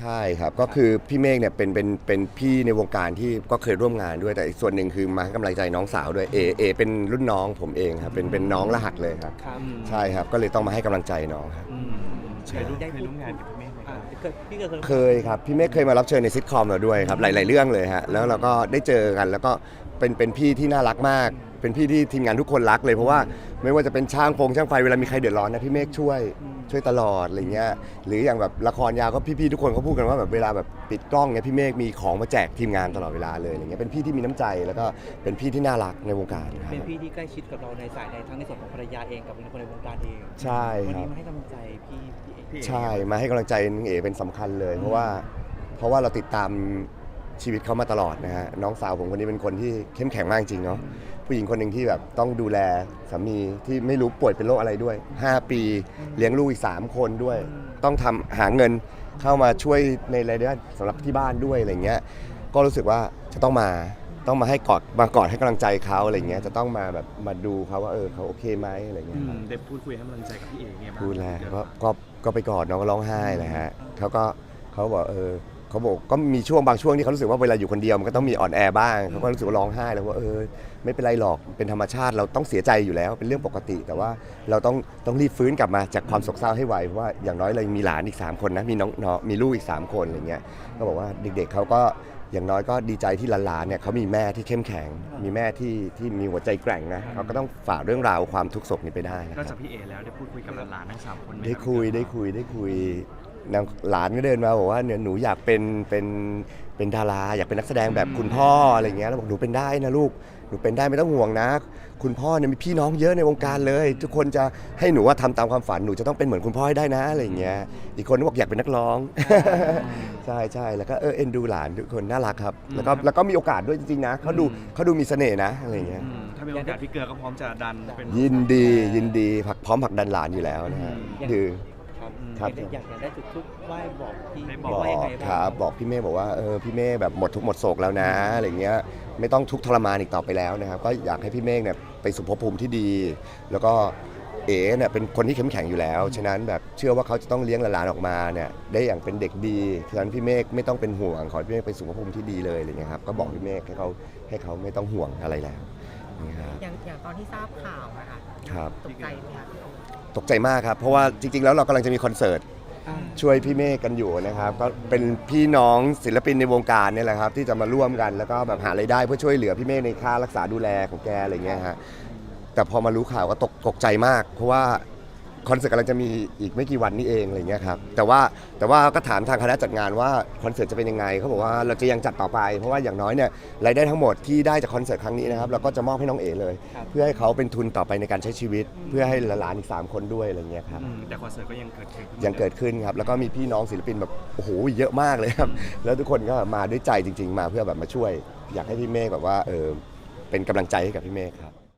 ใช่ครับ ก็คือพี่เมฆเนี่ยเป็นเป็นเป็นพี่ในวงการที่ก็เคยร่วมงานด้วยแต่อีกส่วนหนึ่งคือมาให้กำลังใจน้องสาวด้วยเอเอเป็นรุ่นน้องผมเองครับเป็นเป็นน้องรหัสเลยครับ ครับใช่ครับก็เลยต้องมาให้กำลังใจน้องครับ อืมเคยร่วมเคยร่วมงานกับพี่เมฆไหมคอ่ารับเคยพี่เคยเคยครับพี่เมฆเคยมารับเชิญในซิทคอมเราด้วยครับหลาย ๆ เรื่องเลยฮะแล้วเราก็ได้เจอกันแล้วก็เป็นเป็นพี่ที่น่ารักมาก เป็นพี่ที่ทีมงานทุกคนรักเลยเพราะว่าไม่ว่าจะเป็นช่างฟงช่างไฟเวลามีใครเดือดร้อนนะพี่เมฆช่วยช่วยตลอดอะไรเงี้ยหรืออย่างแบบละครยาวก็พี่ๆทุกคนเขาพูดกันว่าแบบเวลาแบบปิดกล้องเนี่ยพี่เมฆมีของมาแจกทีมงานตลอดเวลาเลยอะไรเงี้ยเป็นพี่ที่มีน้ำใจแล้วก็เป็นพี่ที่น่ารักในวงการครับ เป็นพี่ที่ใกล้ชิดกับเราในสายในทั้งในส่วนของภรรยาเองกับคนในวงการเองใช่วันครันี้บมาให้กำลังใจพี่พี่เอกพี่เอก ใช่มาให้กำลังใจน้องเอ๋เป็นสำคัญเลย เพราะว่าเพราะว่าเราติดตาม ชีวิตเขามาตลอดนะฮะน้องสาวผมคนนี้เป็นคนที่เข้มแข็งมากจริงเนาะผู้หญิงคนหนึ่งที่แบบต้องดูแลสามีที่ไม่รู้ป่วยเป็นโรคอะไรด้วย 5 ปีเลี้ยงลูกอีก 3 คนด้วย ต้องทำหาเงินเข้ามาช่วยในรายได้สำหรับที่บ้านด้วยอะไรเงี้ยก็รู้สึกว่าจะต้องมาต้องมาให้กอดมากอดให้กำลังใจเขาอะไรเงี้ยจะต้องมาแบบมาดูเขาว่าเออเขาโอเคไหมอะไรเงี้อืยมได้พูดคุยให้กำลังใจกับพี่เอกเนี่ยบ้างพูดแล้วก็ก็ก็ไปกอดน้องก็ร้องไห้เลยฮะเขาก็เขาบอกเออ เขาบอกก็มีช่วงบางช่วงที่เขารู้สึกว่าเวลาอยู่คนเดียวมันก็ต้องมีอ่อนแอบ้างเขาก็รู้สึกว่าร้องไห้แล้วว่าเออไม่เป็นไรหรอกเป็นธรรมชาติเราต้องเสียใจอยู่แล้วเป็นเรื่องปกติ แต่ว่าเราต้องต้องรีบฟื้นกลับมาจากความโศกเศร้าให้ไวเพราะว่าอย่างน้อยเรายังมีหลานอีก 3 คนนะมีน้องน้องมีลูกอีก 3 คนอะไรเงี้ยก็บอกว่าเด็กๆเขาก็อย่างน้อยก็ดีใจที่หลานๆเนี่ยเขามีแม่ที่เข้มแข็ง มีแม่ที่ที่มีหัวใจแกร่งนะเขาก็ต้องฝ่าเรื่องราวความทุกข์โศกนี้ไปได้นะคนอกรัจากบพี่เอกแล้วได้พูดคุยกับหลานๆทั้งสามคนหมได้รับคุยได้คุยได้คุย นางหลานก็เดินมาบอกว่าเนี่ยหนูอยากเป็นเป็นเป็นดาราอยากเป็นนักแสดงแบบคุณพ่ออะไรเงี้ยแล้วบอกหนูเป็นได้นะลูกหนูเป็นได้ไม่ต้องห่วงนะ คุณพ่อเนี่ยมีพี่น้องเยอะในวงการเลย ทุกคนจะให้หนูว่าทำตามความฝันหนูจะต้องเป็นเหมือนคุณพ่อให้ได้นะอะไรเงี้ยอีกคนก็บอกอยากเป็นนักร้องใช่ใช่แล้วก็เออเอ็นดูหลานทุกคนน่ารักครับแล้วก็แล้วก็มีโอกาสด้วยจริงๆนะเขาดูเขาดูมีเสน่ห์นะอะไรเงี้ยอืมถ้ามีโอกาสพี่เกลือก็พร้อมจะดันเป็นยินดียินดีผลักพร้อมผลักดันหลานอยู่แล้วนะฮะดือ ครับครับ อยากอยากได้จุดทุกไหว้บอกพี่ได้บอกว่ายังไงครับางบอกพี่เมฆบอกว่าเออพี่เมฆแบบหมดทุกข์หมดโศกแล้วนะอะไรเงี้ยไม่ต้องทุกข์ทรมานอีกต่อไปแล้วนะครับ ก็อยากให้พี่เมฆเนี่ยไปสู่ภพภูมิที่ดี แล้วก็เอ๋เนี่ยเป็นคนที่เข้มแข็งอยู่แล้วฉะนั้นแบบเชื่อว่าเขาจะต้องเลี้ยงหลานๆออกมาเนี่ยได้อย่างเป็นเด็กดีฉะนั้นพี่เมฆไม่ต้องเป็นห่วงขอให้พี่เมฆไปสู่ภพภูมิที่ดีเลยอะไรเงี้ยครับก็บอกพี่เมฆให้เขาให้เขาไม่ต้องห่วงอะไรแล้วนะครับ อย่างอย่างตอนที่ทราบข่าวนะคะครับ ตกใจไหมคะตกใจมากครับ เพราะว่าจริง ๆ แล้วเรากำลังจะมีคอนเสิร์ตอ่าช่วยพี่เมฆกันอยู่นะครับ ก็เป็นพี่น้องศิลปินในวงการเนี่ยแหละครับ ที่จะมาร่วมกันแล้วก็แบบหารายได้เพื่อช่วยเหลือพี่เมฆในค่ารักษาดูแลของแกอะไรเงี้ยฮะแต่พอมารู้ข่าวก็ตกตกใจมาก เพราะว่า คอนเสิร์ตกำลังจะมีอีกไม่กี่วันนี้เองอะไรเงี้ยครับแต่ว่าแต่ว่าก็ถามทางคณะจัดงานว่าคอนเสิร์ตจะเป็นยังไงเขาบอกว่าเราจะยังจัดต่อไป เพราะว่าอย่างน้อยเนี่ยรายได้ทั้งหมดที่ได้จากคอนเสิร์ตครั้งนี้นะครับเราก็จะมอบให้น้องเอ๋เลยครับเพื่อให้เขาเป็นทุนต่อไปในการใช้ชีวิต เพื่อให้หลานๆอีกสามคนด้วยอะไรเงี้ยครับ อืมแต่คอนเสิร์ตก็ยังเกิดขึ้นยังเกิดขึ้นครับแล้วก็มีพี่น้องศิลปินแบบโอ้โหเยอะมากเลยครับ แล้วทุกคนก็มาด้วยใจจริง ๆ มาเพื่อแบบมาช่วย อยากให้พี่เมฆแบบว่าเออเป็นกำลังใจให้กับพี่เมฆครับ